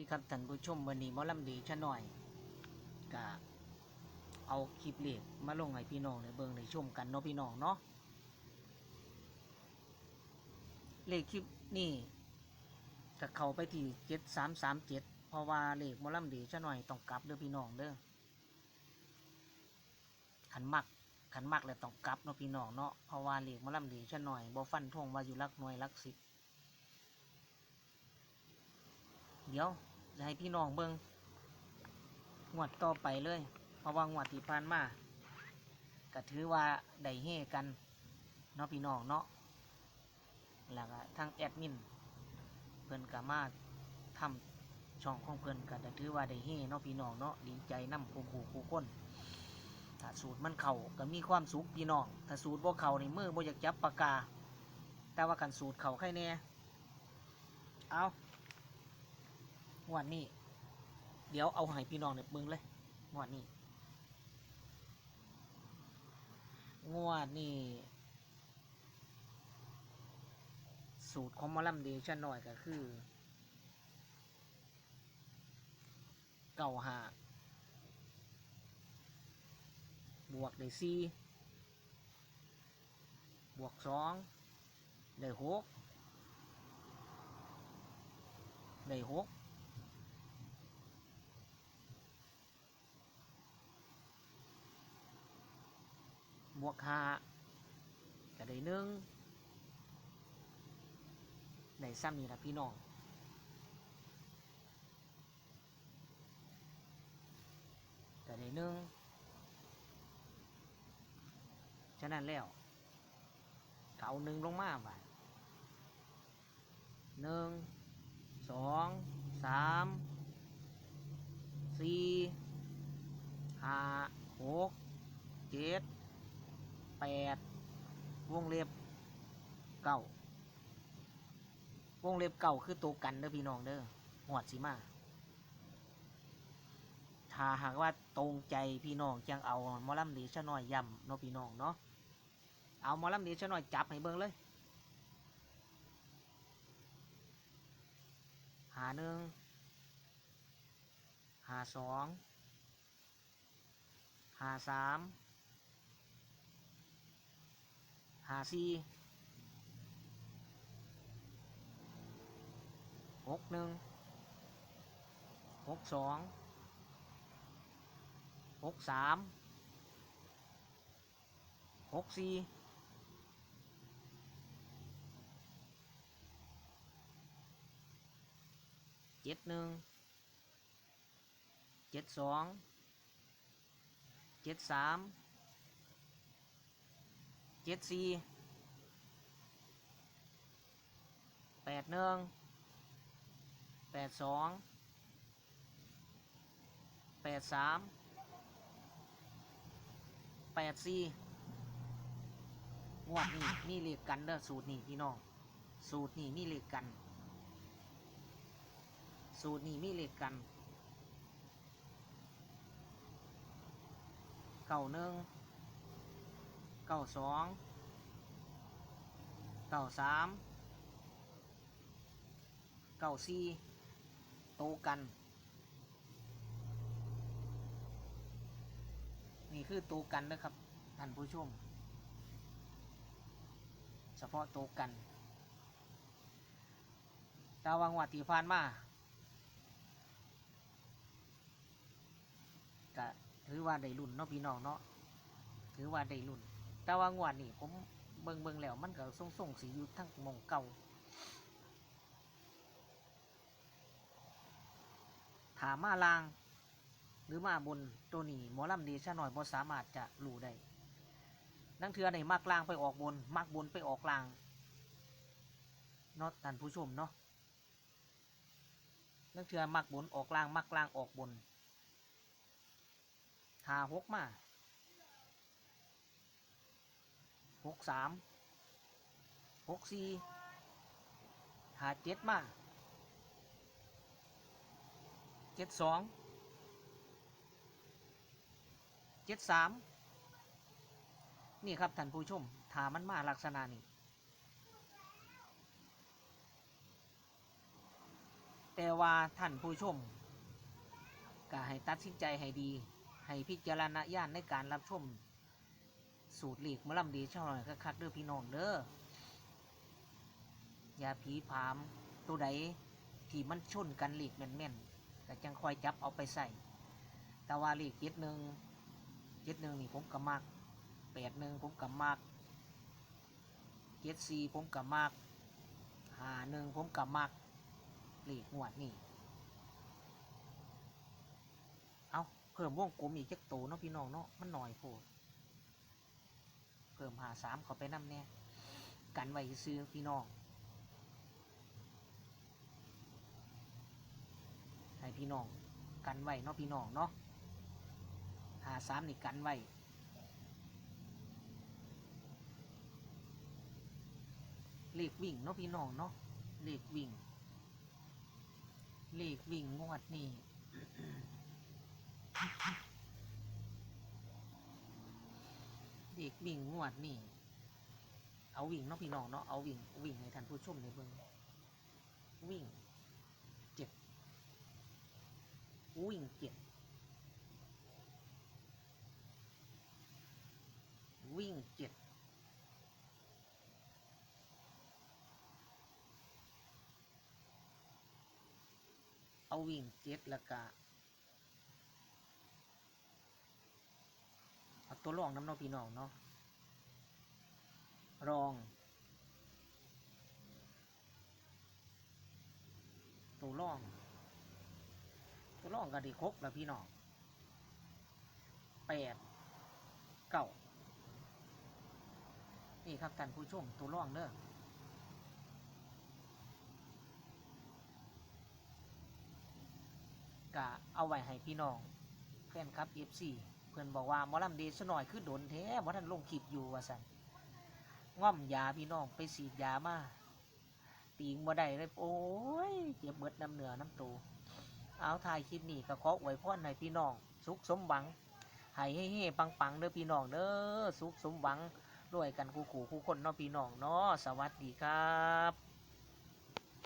ดีครับท่านผู้ชมวันนี้มอลำดีชะหน่อยกะเอาคลิปเล็กมาลงให้พี่น้องในเบิงในชมกันเนาะพี่น้องเนาะเลขคลิปนี่จะเข้าไปที่เจ็ดสามสามเจ็ดเพราะว่าเลขมอลำดีชะหน่อยต้องกลับเด้อพี่น้องเด้อขันมักขันมักเลยต้องกลับเนาะพี่น้องเนาะเพราะว่าเลขมอลำดีชะหน่อยบ่ฟันทงว่าอยู่หลักหน่วยหลักสิบเดี๋ยว จะให้พี่น้องเบิงงวดต่อไปเลยเพราะว่างวดที่ผ่านมาก็ถือว่าได้เฮกันเนาะพี่น้องเนาะแล้วก็ทางแอดมินเพิ่อนก็มาทำช่องของเพิ่อนก็ได้ถือว่าได้เฮเนาะพี่น้องเนาะดีใจนำคู่คู่คู่คนถ้าสูตรมันเข่าก็มีความสุขพี่น้องถ้าสูตรบ่เข่าในมือบ่อยากจับปากกา แต่ว่ากันสูตรเข่าใครแน่เอา งวดนี้ เดี๋ยวเอาให้พี่น้องเนี่ยเบิ่งเลยงวดนี้งวดนี้สูตรของมอลัมเดชั่นหน่อยก็คือเก่าหาบวกได้สี่บวกสองได้หกได้หก บวกห้าก็ได้หนึ่งในซ้ำนี่ละพี่น้องก็ได้หนึ่งฉะนั้นแล้วเก็เอาหนึ่งลงมาบ่าหนึ่งสองสามสี่ห้าหกเจ็ด แปดวงเล็บเก้าวงเล็บเก่าคือตัวกันเด้อพี่น้องเด้อหวดสิมาถ้าหากว่าตรงใจพี่น้องจังเอามอลำดีชะน้อยย่ำเนาะพี่น้องเนาะเอามอลำดีชะน้อยจับให้เบิ่งเลยหาหนึ่งหาสองหาสาม หาสี่หกหนึ่งหกสองหกสามหกสี่เจ็ดหนึ่งเจ็ดสองเจ็ดสาม เจ็ดสี่แปดหนึ่งแปดสองแปดสามแปดสี่งวดนี่มีเลขกันเด้อสูตรนี่พี่น้อง สูตรนี่มีเลขกัน สูตรนี่มีเลขกันเก้าหนึ่ง เก้าสองเก้าสามเก้าสี่โตกัน นี่คือโตกันนะครับท่านผู้ชมเฉพาะโตกันดาวังวัดที่ผ่านมาก็ถือว่าได้รุ่นเนาะพี่น้องเนาะถือว่าได้รุ่น แต่ว่างวดนี่ผมเบิ่งเบิ่งแล้วมันก็ส่งส่งสีอยู่ทั้งมองเก่าถามมาลาง หรือมาบนตัวนี้หมอลำดีชะหน่อยบ่สามารถจะรู้ได้นั่งเทือในมักลางไปออกบนมักบนไปออกลางเนาะท่านผู้ชมเนาะนั่งเทือมักบนออกลางมักลางออกบนหาหกมา หกสามหกสี่หาเจ็ดมาเจ็ดสองเจ็ดสามนี่ครับท่านผู้ชมถามันมาลักษณะนี้ แต่ว่าท่านผู้ชมก็ให้ตัดสินใจให้ดี ให้พิจารณญาณในการรับชม สูตรหลีกมะลำดีช่องหน่อยคักๆเด้อพี่น้องเด้อยาผีผามตัวใดที่มันชนกันหลีกแม่นๆก็จังคอยจับเอาไปใส่แต่ว่าหลีกเจ็ดหนึ่งเจ็ดหนึ่งนี่ผมก็มักแปดหนึ่งผมก็มักเจ็ดสี่ผมก็มักหาหนึ่งผมก็มักหลีกงวดนี่เอาเพิ่มวงกลมอีกจักโตเนาะพี่น้องเนาะมันหน่อยโพด พิ่มหาสามเขาไปนำแน่กันไว้ซื้อพี่น้องให้พี่น้องกันไว้เนาะพี่น้องเนาะหาสามนี่กันไว้เลขวิ่งเนาะพี่น้องเนาะเลขวิ่ง เลขวิ่งงวดนี่ เด็กวิ่งงวดนี่ เอาวิ่งเนาะพี่น้องเนาะเอาวิ่งวิ่งให้ท่านผู้ชมในเบิ่งวิ่งเจ็ดวิ่งเจ็ดวิ่งเจ็ดเอาวิ่งเจ็ดแล้วก็ เอา ตัวรองน้ำน้องพี่น้องเนาะรอง ตัวรอง ตัวรองก็ดีครบแล้วพี่น้องแปดเก้านี่ครับท่านผู้ชมตัวรองเด้อกะเอาไว้ให้พี่น้องแฟนครับ FC เพื่อนบอกว่าหมอลำเดชหน่อยคือโดนแท้บ่ท่านลงคลิปอยู่ว่าสันง่อมยาพี่น้องไปสีดยามาตีงบ่ได้เลยโอ้ยเจ็บเบิดน้ำเหนือน้ำตูเอาถ่ายคลิปนี้ก็ขออวยพรให้พี่น้อง สุขสมหวังให้เฮ่ๆปังๆเด้อพี่น้องเด้อสุขสมหวังด้วยกันคู่ๆคู่คนเนาะพี่น้องเนาะสวัสดีครับ